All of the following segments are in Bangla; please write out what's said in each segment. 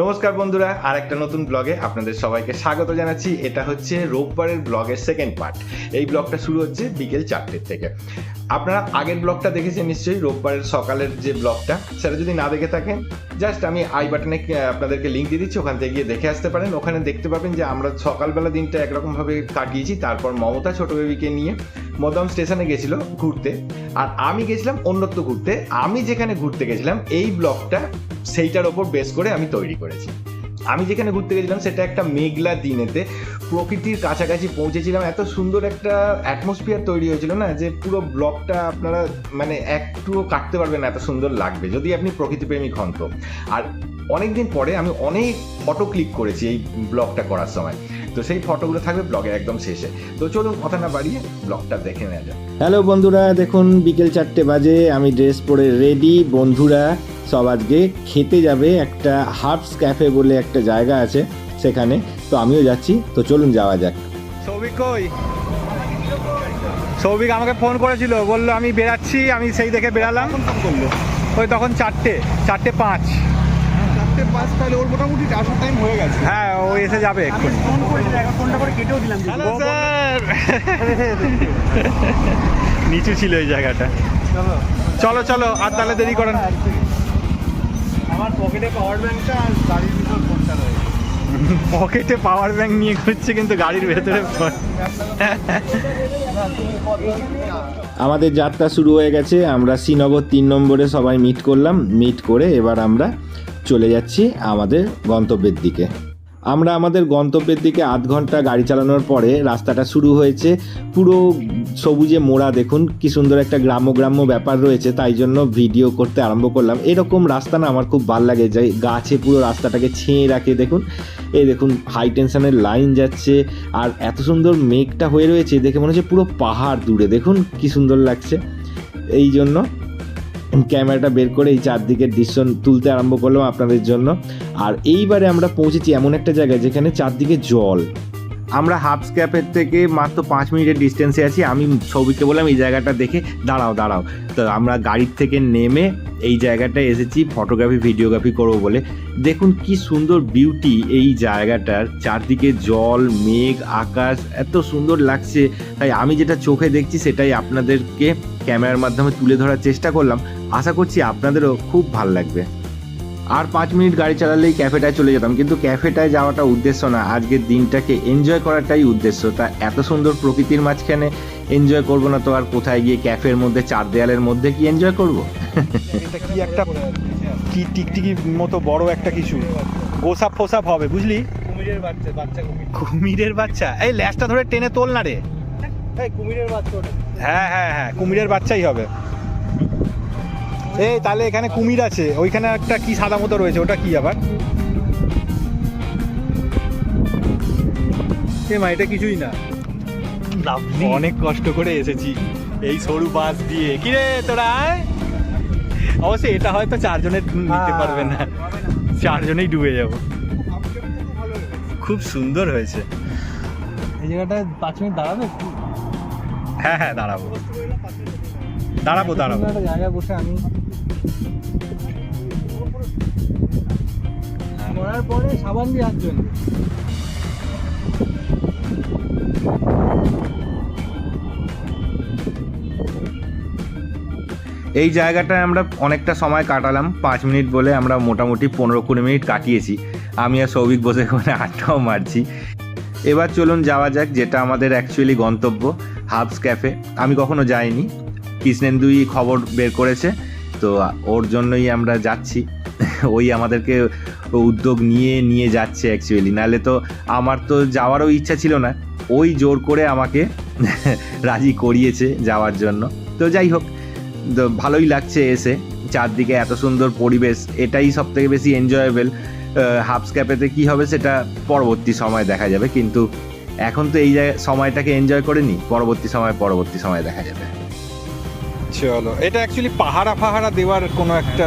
নমস্কার বন্ধুরা আর একটা নতুন ব্লগে আপনাদের সবাইকে স্বাগত জানাচ্ছি। এটা হচ্ছে রোববারের ব্লগের সেকেন্ড পার্ট এই ব্লগটা শুরু হচ্ছে বিকেল চারটের থেকে। আপনারা আগের ব্লগটা দেখেছেন নিশ্চয়ই, রোববারের সকালের যে ব্লগটা। সেটা যদি না দেখে থাকেন জাস্ট আমি আই বাটনে আপনাদেরকে লিঙ্ক দিয়ে দিচ্ছি, ওখান থেকে গিয়ে দেখে আসতে পারেন। ওখানে দেখতে পাবেন যে আমরা সকালবেলা দিনটা একরকমভাবে কাটিয়েছি। তারপর মমতা ছোট বেবিকে নিয়ে মদম স্টেশনে গেছিল ঘুরতে। আর আমি গেছিলাম অন্যত্র ঘুরতে। আমি যেখানে ঘুরতে গেছিলাম, এই ব্লগটা সেইটার ওপর বেস করে আমি তৈরি করেছি। আমি যেখানে ঘুরতে গেছিলাম, সেটা একটা মেঘলা দিনেতে। প্রকৃতির কাছাকাছি পৌঁছেছিলাম। এত সুন্দর একটা অ্যাটমসফিয়ার তৈরি হয়েছিল না, যে পুরো ব্লগটা আপনারা মানে একটুও কাটতে পারবেন না, এত সুন্দর লাগবে, যদি আপনি প্রকৃতিপ্রেমিক হন তো। আর অনেকদিন পরে আমি অনেক ফটো ক্লিক করেছি এই ব্লগটা করার সময়। তো সেই ফটোগুলো থাকবে ব্লগের একদম শেষে। তো চলুন কথা না বাড়িয়ে ব্লগটা দেখে নেওয়া যাক। হ্যালো বন্ধুরা, দেখুন বিকেল চারটে বাজে, আমি ড্রেস পরে রেডি বন্ধুরা। সব আজকে খেতে যাবে একটা হার্বস ক্যাফে বলে একটা জায়গা আছে সেখানে। তো আমিও যাচ্ছি তো চলুন যাওয়া যাক। সৌভিক কই? সৌভিক আমাকে ফোন করেছিল বলল আমি বেরাচ্ছি আমি সেই দেখে বেরালাম ওই তখন চারটে চারটে পাঁচ। চারটে পাঁচ তাহলে ওর মোটামুটি আসার টাইম হয়ে গেছে। হ্যাঁ ও এসে যাবে এক্ষুনি। Hello sir! নিচু ছিল এই জায়গাটা। চলো। চলো আর তাহলে দেরি করেন। আমার পকেটে পাওয়ার ব্যাংকটা আর গাড়ির ভিতর ফোনটা রয়েছে পকেটে পাওয়ার ব্যাংক নিয়ে ঘুরছে কিন্তু গাড়ির ভেতরে। আমাদের যাত্রা শুরু হয়ে গেছে আমরা শ্রীনগর তিন নম্বরে সবাই মিট করলাম মিট করে এবার আমরা চলে যাচ্ছি আমাদের গন্তব্যের দিকে আমরা আমাদের গন্তব্যের দিকে আধ ঘণ্টা গাড়ি চালানোর পরে রাস্তাটা শুরু হয়েছে। পুরো সবুজে মোড়া, দেখুন কি সুন্দর একটা গ্রাম্য গ্রাম্য ব্যাপার রয়েছে, তাই জন্য ভিডিও করতে আরম্ভ করলাম। এরকম রাস্তা না আমার খুব ভালো লাগে যে গাছে পুরো রাস্তাটাকে ছেঁয়ে রাখে, দেখুন। এই দেখুন হাই টেনশনের লাইন যাচ্ছে, আর এত সুন্দর মেঘটা হয়ে রয়েছে, দেখে মনে হচ্ছে পুরো পাহাড় দূরে, দেখুন কি সুন্দর লাগছে। এই জন্য ক্যামেরাটা বের করে এই চারদিকের দৃশ্য তুলতে আরম্ভ করলাম আপনাদের জন্য। আর এইবারে আমরা পৌঁছেছি এমন একটা জায়গায় যেখানে চারদিকে জল। আমরা হাফস ক্যাপের থেকে মাত্র পাঁচ মিনিটের ডিস্টেন্সে আছি। আমি সৌভিককে বললাম, এই জায়গাটা দেখে দাঁড়াও দাঁড়াও। তো আমরা গাড়ির থেকে নেমে এই জায়গাটায় এসেছি ফটোগ্রাফি ভিডিওগ্রাফি করব বলে। দেখুন কি সুন্দর বিউটি এই জায়গাটার। চারদিকে জল, মেঘ, আকাশ, এত সুন্দর লাগছে। তাই আমি যেটা চোখে দেখছি সেটাই আপনাদেরকে ক্যামেরার মাধ্যমে তুলে ধরার চেষ্টা করলাম। আশা করছি আপনাদেরও খুব ভালো লাগবে। আর পাঁচ মিনিট গাড়ি চালালেই ক্যাফেটায় চলে যেতাম। কিন্তু ক্যাফেটায় যাওয়াটা উদ্দেশ্য না। আজকের দিনটাকে এনজয় করাটাই উদ্দেশ্য। তা এত সুন্দর প্রকৃতির মাঝখানে এনজয় করব না তো? আর কোথায় গিয়ে ক্যাফের মধ্যে চার দেয়ালের মধ্যে কি এনজয় করব? এটা কি একটা কি টিকটিকি মতো বড় একটা কিছু? গোসাপ ফোসাপ হবে বুঝলি? কুমিরের বাচ্চা বাচ্চা কুমির। কুমিরের বাচ্চা? এই ল্যাশটা ধরে টেনে তোল না রে। এই কুমিরের বাচ্চা হ্যাঁ হ্যাঁ হ্যাঁ কুমিরের বাচ্চাই হবে। এই তাহলে এখানে কুমির আছে। ওইখানে একটা কি সাদা মতো রয়েছে ওটা কি আবার? মা এটা কিছুই না। অনেক কষ্ট করে এসেছি এই সরু বাস দিয়ে। কিরে তোরা? অবশ্যই এটা হয়তো চারজনের নিতে পারবে না। চারজনেই ডুবে যাব। খুব সুন্দর হয়েছে। এই জায়গাটা পাঁচ মিনিট দাঁড়াবে? হ্যাঁ হ্যাঁ দাঁড়াবো। দাঁড়াবো দাঁড়াবো। জায়গায় বসে আমি পরে সাবান দিয়ে হাত ধুয়ে এই জায়গাটায় আমরা অনেকটা সময় কাটালাম, পাঁচ মিনিট বলে আমরা মোটামুটি পনেরো কুড়ি মিনিট কাটিয়েছি। আমি আর সৌভিক বসে ওখানে আড্ডাও মারছি। এবার চলুন যাওয়া যাক, যেটা আমাদের অ্যাকচুয়ালি গন্তব্য, হাবস ক্যাফে। আমি কখনো যাইনি। কৃষ্ণেন্দুই খবর বের করেছে। তো ওর জন্যই আমরা যাচ্ছি। ওই আমাদেরকে উদ্যোগ নিয়ে নিয়ে যাচ্ছে অ্যাকচুয়ালি নাহলে তো আমার তো যাওয়ারও ইচ্ছা ছিল না। ওই জোর করে আমাকে রাজি করিয়েছে যাওয়ার জন্য। তো যাই হোক, তো ভালোই লাগছে এসে। চারদিকে এত সুন্দর পরিবেশ, এটাই সব থেকে বেশি এনজয়েবল হাফস ক্যাপেতে কী হবে সেটা পরবর্তী সময় দেখা যাবে। কিন্তু এখন তো এই সময়টাকে এনজয় করে নি পরবর্তী সময় পরবর্তী সময় দেখা যাবে। চলো এটা অ্যাকচুয়ালি পাহারা ফাহারা দেওয়ার কোনো একটা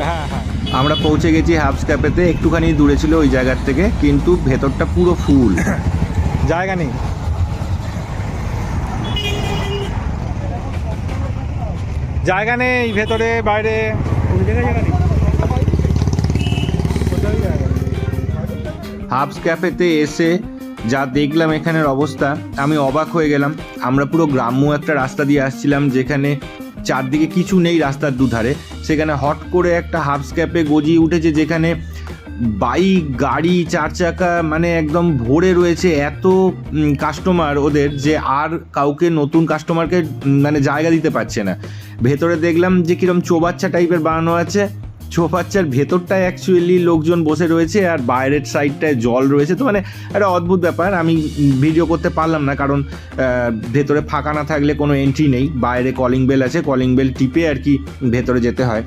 হ্যাঁ হ্যাঁ। আমরা পৌঁছে গেছি হাফস ক্যাফেতে একটুখানি দূরে ছিল ওই জায়গার থেকে কিন্তু ভেতরটা পুরো ফুল। জায়গা নেই। জায়গা নেই ভেতরে বাইরে। হাফস ক্যাফেতে এসে যা দেখলাম এখানের অবস্থা, আমি অবাক হয়ে গেলাম। আমরা পুরো গ্রাম্য একটা রাস্তা দিয়ে আসছিলাম, যেখানে চারদিকে কিছু নেই রাস্তার দুধারে। সেখানে হট করে একটা হাবস ক্যাফে গজিয়ে উঠেছে, যেখানে বাইক, গাড়ি চার চাকা মানে একদম ভরে রয়েছে এত কাস্টমার ওদের যে আর কাউকে নতুন কাস্টমারকে মানে জায়গা দিতে পারছে না। ভেতরে দেখলাম যে কিরম চৌবাচ্চা টাইপের বানানো আছে। চৌবাচ্চার ভেতরটায় অ্যাকচুয়ালি লোকজন বসে রয়েছে আর বাইরের সাইডটায় জল রয়েছে। তো মানে একটা অদ্ভুত ব্যাপার, আমি ভিডিও করতে পারলাম না কারণ ভেতরে ফাঁকা না থাকলে কোনো এন্ট্রি নেই। বাইরে কলিং বেল আছে কলিং বেল টিপে আর কি ভেতরে যেতে হয়।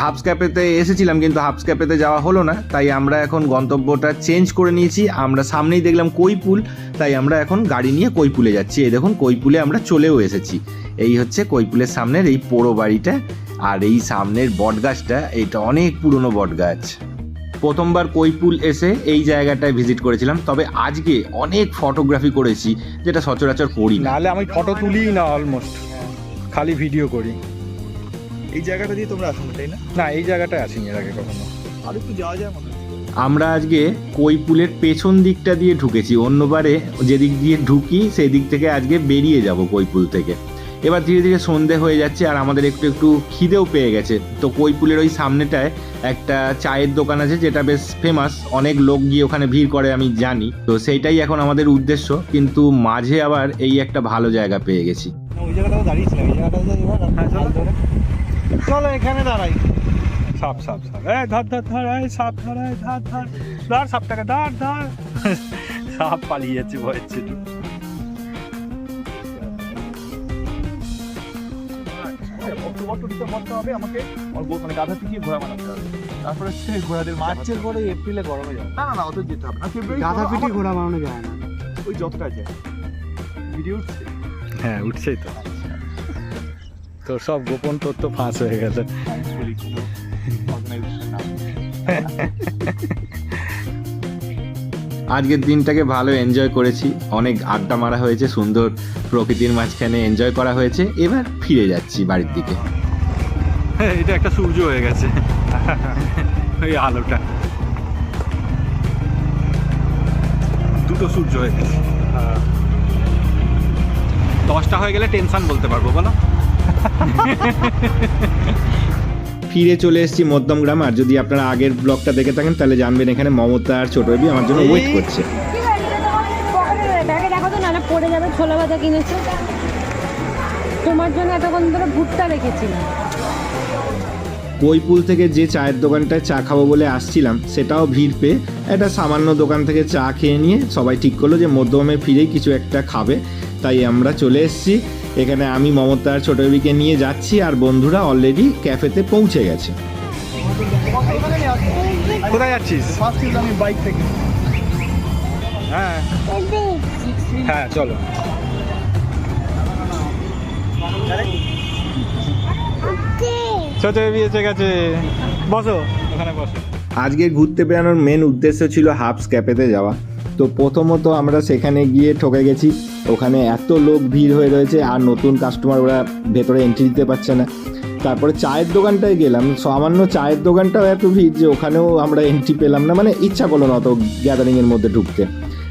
হাবস ক্যাফেতে এসেছিলাম, কিন্তু হাবস ক্যাফেতে যাওয়া হলো না। তাই আমরা এখন গন্তব্যটা চেঞ্জ করে নিয়েছি। আমরা সামনেই দেখলাম কৈপুল তাই আমরা এখন গাড়ি নিয়ে কৈপুলে যাচ্ছি। এই দেখুন কৈপুলে আমরা চলেও এসেছি। এই হচ্ছে কৈপুলের সামনের এই পোড়ো বাড়িটা আর এই সামনের বটগাছটা। এটা অনেক পুরনো বটগাছ। প্রথমবার কৈপুল এসে এই জায়গাটায় ভিজিট করেছিলাম। তবে আজকে অনেক ফটোগ্রাফি করেছি, যেটা সচরাচর করি না। আমি ফটো তুলিই না অলমোস্ট খালি ভিডিও করি। এই জায়গাটা দিয়ে তোমরা আসো তাই না? না এই জায়গাটায় আসিনি এর আগে কখনো। আর একটু যাওয়া যায় মনে আমরা আজকে কৈপুলের পেছন দিকটা দিয়ে ঢুকেছি। অন্যবারে যেদিক দিয়ে ঢুকি সেই দিক থেকে আজকে বেরিয়ে যাব কৈপুল থেকে। এবার ধীরে ধীরে সন্ধে হয়ে যাচ্ছে আর আমাদের একটু একটু খিদেও পেয়ে গেছে। তো কৈপুলের ওই সামনেটায় একটা চায়ের দোকান আছে যেটা বেশ ফেমাস অনেক লোক গিয়ে ওখানে ভিড় করে আমি জানি। তো সেইটাই এখন আমাদের উদ্দেশ্য। কিন্তু মাঝে আবার এই একটা ভালো জায়গা পেয়ে গেছি। ওই জায়গাটাতে দাঁড়িয়েছিলাম এই হ্যাঁ, চলো। এখানে দাঁড়াই। সাপ সাপ সাপ। এই ধর ধর ধর এই সাপ ধর এই ধর ধর। ধর সাপটাকে ধর ধর। সাপ পালিয়ে যাচ্ছে ভয়ের ছিল আমাকে মানে গাধা পিটিয়ে ঘোড়া বানাতে হবে তারপরে ঘোড়াদের মার্চের পরে এপ্রিলে গরমে যাবে না না না অত যেতে হবে না। গাধা পিটিয়ে ঘোড়া বানানো যায় না। ওই যতটা যায়। ভিডিও উঠছে। হ্যাঁ উঠছেই তো। তোর সব গোপন তথ্য ফাঁস হয়ে গেল। আজকের দিনটাকে ভালো এনজয় করেছি। অনেক আড্ডা মারা হয়েছে সুন্দর প্রকৃতির মাঝখানে এনজয় করা হয়েছে। এবার ফিরে যাচ্ছি বাড়ির দিকে। এটা একটা সূর্য হয়ে গেছে। ওই আলোটা। দুটো সূর্য হয়ে গেছে। দশটা হয়ে গেলে টেনশন বলতে পারব বলো? ফিরে চলে এসেছি মধ্যমগ্রাম আর যদি আপনারা আগের ব্লগটা দেখে থাকেন তাহলে জানবেন এখানে মমতা আর ছোট বেবি আমার জন্য ওয়েট করছে। পড়ে যাবে ছোলা ভাজা কিনেছো। তোমার জন্য এতক্ষণ ধরে ভুট্টা রেখেছিলাম। কৈপুল থেকে যে চায়ের দোকানটায় চা খাব বলে আসছিলাম সেটাও ভিড় পেয়ে একটা সামান্য দোকান থেকে চা খেয়ে নিয়ে সবাই ঠিক করল যে মধ্যমে ফিরেই কিছু একটা খাবে। তাই আমরা চলে এসেছি। এখানে আমি মমতা আর ছোট বেবিকে নিয়ে যাচ্ছি আর বন্ধুরা অলরেডি ক্যাফেতে পৌঁছে গেছে। কোথায় যাচ্ছিস? আমি বাইক থেকে হ্যাঁ। হ্যাঁ চলো। ছোট বেবি এসে গেছে। বসো ওখানে বসো। আজকে ঘুরতে বেড়ানোর মেন উদ্দেশ্য ছিল হাবস ক্যাফেতে যাওয়া। তো প্রথমত আমরা সেখানে গিয়ে ঠকে গেছি। ওখানে এত লোক ভিড় হয়ে রয়েছে আর নতুন কাস্টমার ওরা ভেতরে এন্ট্রি দিতে পারছে না। তারপরে চায়ের দোকানটায় গেলাম, সামান্য চায়ের দোকানটাও এত ভিড় যে ওখানেও আমরা এন্ট্রি পেলাম না মানে ইচ্ছা করল না অত গ্যাদারিংয়ের মধ্যে ঢুকতে।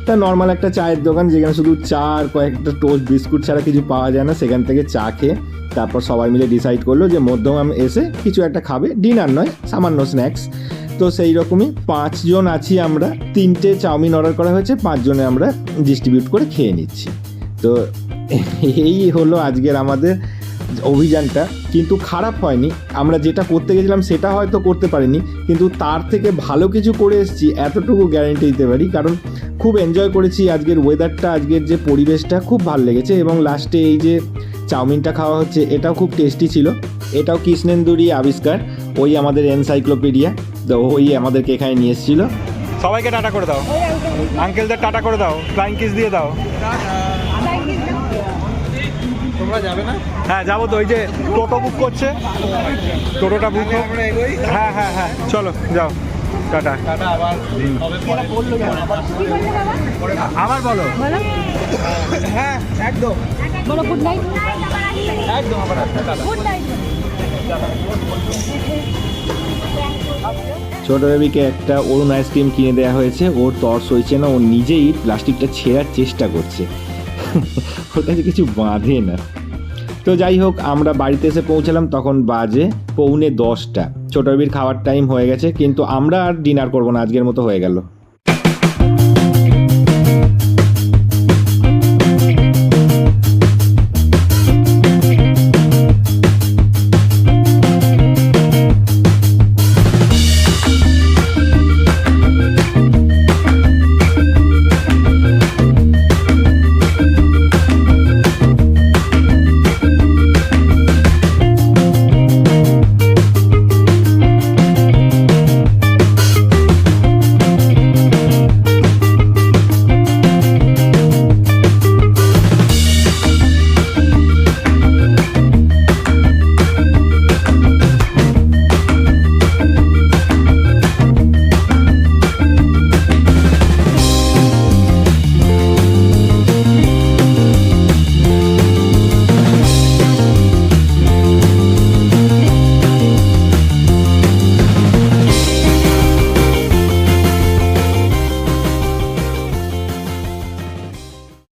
তা নর্মাল একটা চায়ের দোকান যেখানে শুধু চা আর কয়েকটা টোস্ট বিস্কুট ছাড়া কিছু পাওয়া যায় না, সেখান থেকে চা খেয়ে তারপর সবাই মিলে ডিসাইড করল যে মধ্যম এসে কিছু একটা খাবে ডিনার নয়, সামান্য স্ন্যাক্স তো সেই রকমই পাঁচজন আছি আমরা। তিনটে চাউমিন অর্ডার করা হয়েছে, পাঁচজনে আমরা ডিস্ট্রিবিউট করে খেয়ে নিচ্ছি। তো এই হলো আজকের আমাদের অভিযানটা। কিন্তু খারাপ হয়নি। আমরা যেটা করতে গেছিলাম সেটা হয়তো করতে পারিনি। কিন্তু তার থেকে ভালো কিছু করে এসেছি, এতটুকু গ্যারেন্টি দিতে পারি। কারণ খুব এনজয় করেছি আজকের ওয়েদারটা আজকের যে পরিবেশটা খুব ভালো লেগেছে। এবং লাস্টে এই যে চাউমিনটা খাওয়া হচ্ছে, এটাও খুব টেস্টি ছিল। এটাও কৃষ্ণেন্দুরই আবিষ্কার। ওই আমাদের এনসাইক্লোপিডিয়া তো ওই আমাদেরকে এখানে নিয়ে এসেছিল। সবাইকে টাটা করে দাও। আঙ্কেলদের টাটা করে দাও। ফ্লাইং কিস দিয়ে দাও। তোমরা যাবে না? হ্যাঁ যাব তো। ওই যে টোটো বুক করছে। টোটোটা বুক হ্যাঁ হ্যাঁ হ্যাঁ। চলো যাও। টাটা। টাটা আবার বলো। বলো। হ্যাঁ একদম। বলো গুড নাইট একদম আবার গুড নাইট ছোট বেবিকে একটা অরুণ আইসক্রিম কিনে দেওয়া হয়েছে। ওর তর্স হয়েছে না, ও নিজেই প্লাস্টিকটা ছেঁড়ার চেষ্টা করছে। ওর কাছে কিছু বাঁধে না। তো যাই হোক, আমরা বাড়িতে এসে পৌঁছালাম, তখন বাজে পৌনে দশটা। ছোট বেবির খাওয়ার টাইম হয়ে গেছে, কিন্তু আমরা আর ডিনার করব না, আজকের মতো হয়ে গেল।